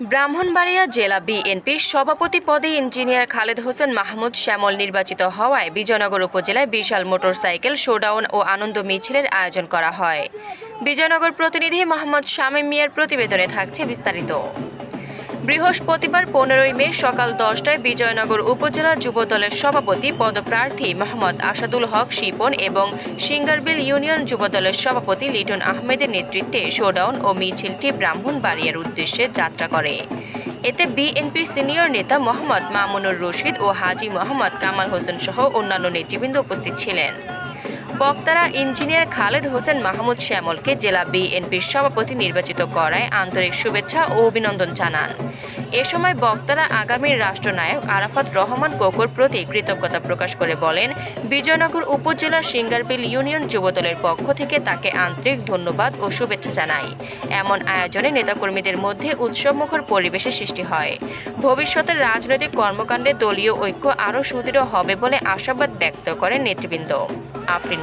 ব্রাহ্মণবাড়িয়া জেলা বিএনপির সভাপতি পদে ইঞ্জিনিয়ার খালেদ হোসেন মাহমুদ শ্যামল নির্বাচিত হওয়ায় বিজয়নগর উপজেলায় বিশাল মোটরসাইকেল শোডাউন ও আনন্দ মিছিলের আয়োজন করা হয়। বিজয়নগর প্রতিনিধি মোহাম্মদ শামীম মিয়ার প্রতিবেদনে থাকছে বিস্তারিত। বৃহস্পতিবার পনেরোই মে সকাল দশটায় বিজয়নগর উপজেলা যুব দলের সভাপতি পদপ্রার্থী মোহাম্মদ আসাদুল হক শিপন এবং সিঙ্গারবিল ইউনিয়ন যুব দলের সভাপতি লিটন আহমেদের নেতৃত্বে শোডাউন ও মিছিলটি ব্রাহ্মণবাড়িয়ার উদ্দেশ্যে যাত্রা করে। এতে বিএনপির সিনিয়র নেতা মোহাম্মদ মামুনুর রশিদ ও হাজি মোহাম্মদ কামাল হোসেন সহ অন্যান্য নেতৃবৃন্দ উপস্থিত ছিলেন। বক্তারা ইঞ্জিনিয়ার খালেদ হোসেন মাহমুদ শ্যামলকে জেলা বিএনপির সভাপতি নির্বাচিত করায় আন্তরিক শুভেচ্ছা ও অভিনন্দন জানান। এ সময় বক্তারা আগামীর রাষ্ট্রনায়ক আরাফাত রহমান কোকোর প্রতি কৃতজ্ঞতা প্রকাশ করে বলেন, বিজয়নগর উপজেলার সিঙ্গারবিল ইউনিয়ন যুবদলের পক্ষ থেকে তাকে আন্তরিক ধন্যবাদ ও শুভেচ্ছা জানাই। এমন আয়োজনে নেতাকর্মীদের মধ্যে উৎসবমুখর পরিবেশের সৃষ্টি হয়। ভবিষ্যতের রাজনৈতিক কর্মকাণ্ডে দলীয় ঐক্য আরও সুদৃঢ় হবে বলে আশাবাদ ব্যক্ত করেন নেতৃবৃন্দ। আফরিন